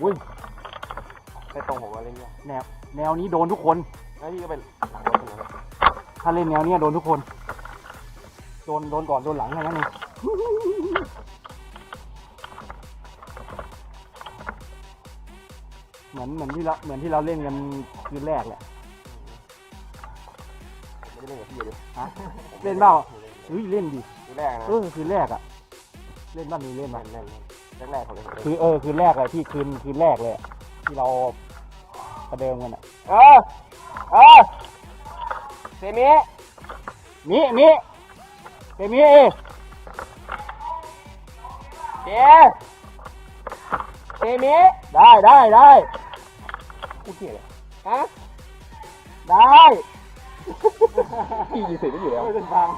อุ้ยในตรงผมว่าเล่นยากแนวแนวนี้โดนทุกคน แล้วพี่ก็เป็นหลังรถตรงนั้นถ้าเล่นแนวเนี้ยโดนทุกคน โดนโดนก่อนโดนหลังแค่นั้นเองเหมือนเหมือนที่เราเหมือนที่เราเล่นกันคืนแรกแหละไม่ได้เล่นกับพี่เลยฮะเล่นเปล่าเฮ้ยเล่นดิ ทีแรกนะเออคืนแรกอะเล่นบ้านนี้เล่นแน่มานแน่น แรกๆผมเลยคือเออคืนแรกเลยที่คืนคืนแรกเลยอะที่เราประเดิมกันอะเออเออเซมิมิมิเตมิเอเจเซมิได้ได้ได้พูดเกี่ยเลยฮะได้ พี่ยิงเสร็จไม่อยู่แล้ว ไม่เป็นฟัง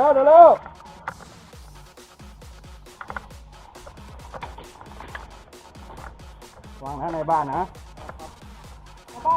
เดี๋ยวเร็วเดี๋ยวเร็ววางนะในบ้านนะโอ้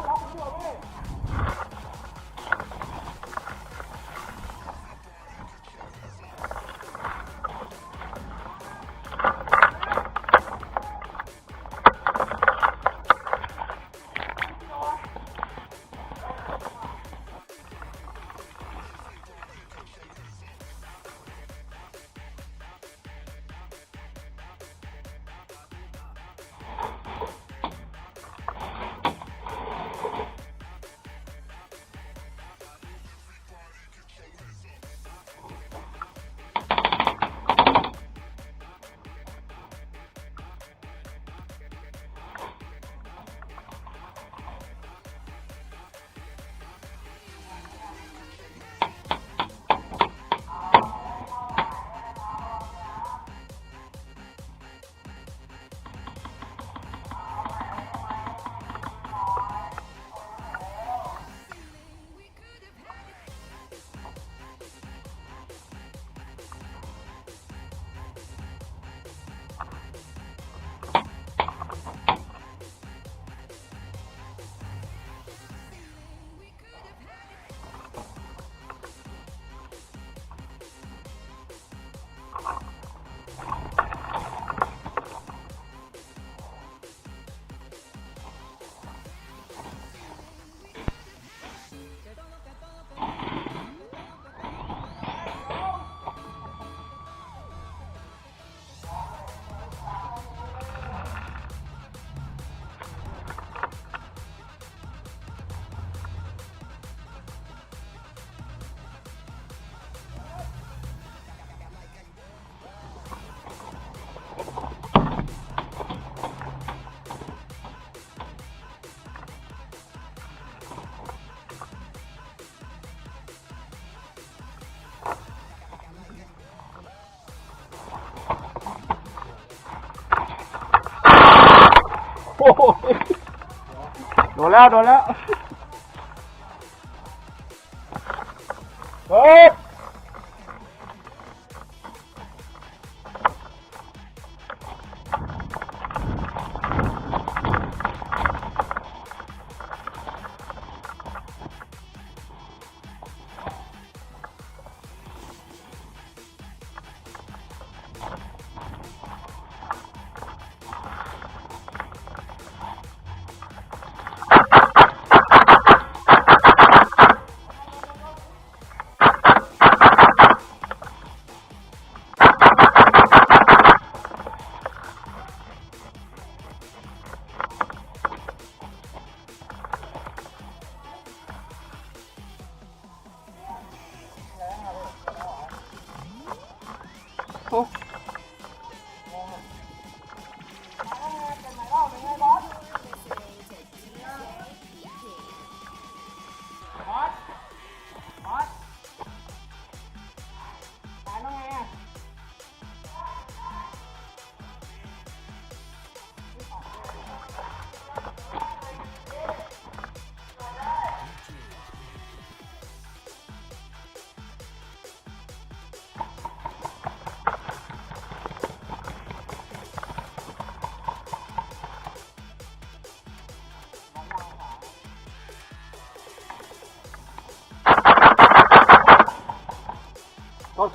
แล้วโดนแล้ว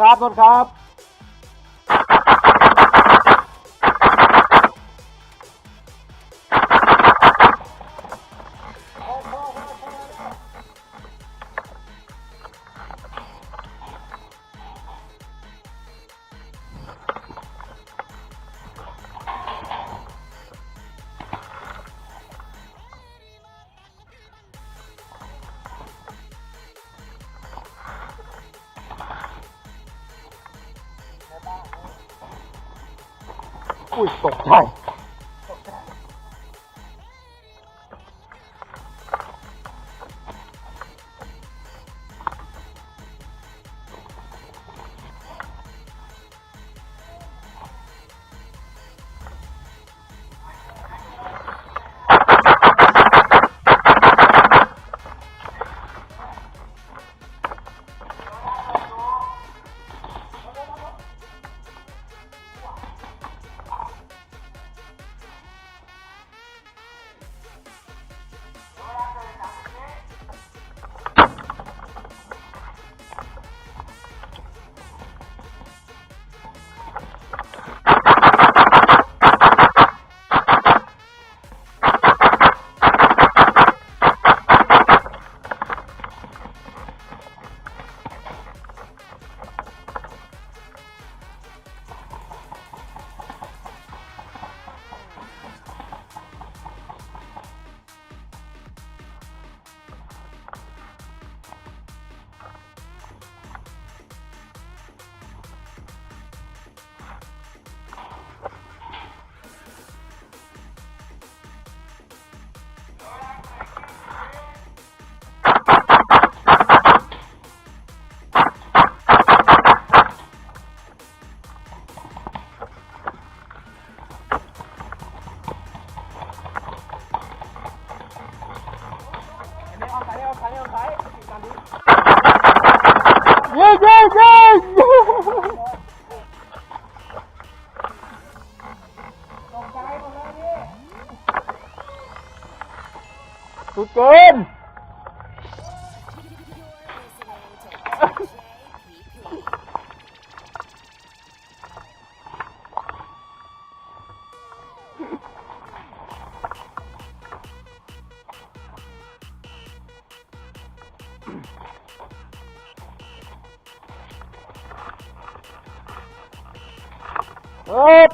ครับโทษครับ อุ้ ยตกใจเย้เย้เย้สุดเกิน เอ๊บ